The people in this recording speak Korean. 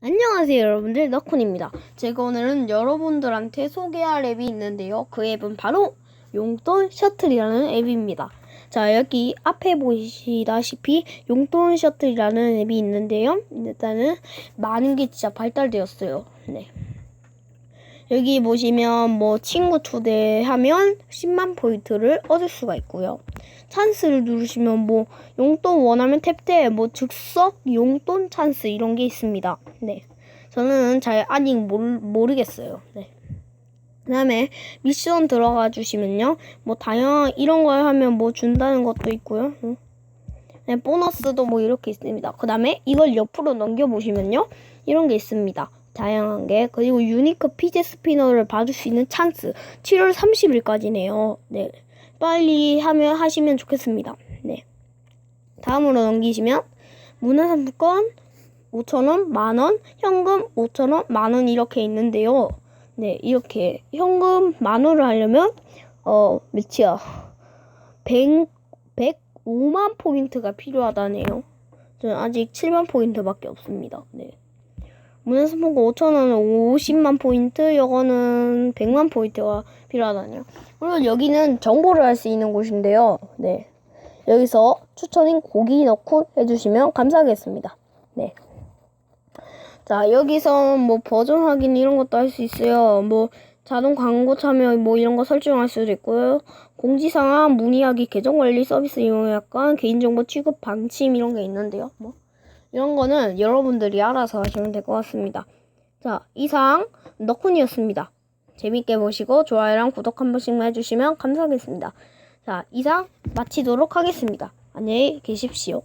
안녕하세요 여러분들. 너쿤입니다. 제가 오늘은 여러분들한테 소개할 앱이 있는데요. 그 앱은 바로 용돈 셔틀이라는 앱입니다. 자 여기 앞에 보시다시피 용돈 셔틀이라는 앱이 있는데요. 일단은 많은 게 진짜 발달되었어요. 네 여기 보시면 뭐 친구 초대하면 10만 포인트를 얻을 수가 있고요 찬스를 누르시면 뭐 용돈 원하면 탭때 뭐 즉석 용돈 찬스 이런 게 있습니다. 네. 저는 잘 아직 모르, 모르겠어요. 네. 그 다음에 미션 들어가 주시면요. 뭐 다양한 이런 걸 하면 뭐 준다는 것도 있고요. 응. 네, 보너스도 뭐 이렇게 있습니다. 그 다음에 이걸 옆으로 넘겨 보시면요. 이런 게 있습니다. 다양한 게 그리고 유니크 피제 스피너를 받을 수 있는 찬스 7월 30일까지네요. 네. 빨리 하면 하시면 좋겠습니다. 네. 다음으로 넘기시면 문화상품권 5,000원, 만원, 현금 5,000원, 만원 이렇게 있는데요. 네, 이렇게 현금 만원을 하려면 어, 몇이야? 100, 105만 포인트가 필요하다네요. 저는 아직 7만 포인트밖에 없습니다. 네. 문화상품권 5,000원은 50만 포인트, 이거는 100만 포인트가 필요하다네요. 그리고 여기는 정보를 할 수 있는 곳인데요. 네. 여기서 추천인 고기 넣고 해주시면 감사하겠습니다. 네. 자, 여기서 뭐 버전 확인 이런 것도 할 수 있어요. 뭐 자동 광고 참여 뭐 이런 거 설정할 수도 있고요. 공지사항, 문의하기, 계정 관리 서비스 이용 약관, 개인정보 취급 방침 이런 게 있는데요. 뭐 이런 거는 여러분들이 알아서 하시면 될 것 같습니다. 자, 이상 너쿤이었습니다. 재밌게 보시고 좋아요랑 구독 한 번씩만 해주시면 감사하겠습니다. 자, 이상 마치도록 하겠습니다. 안녕히 계십시오.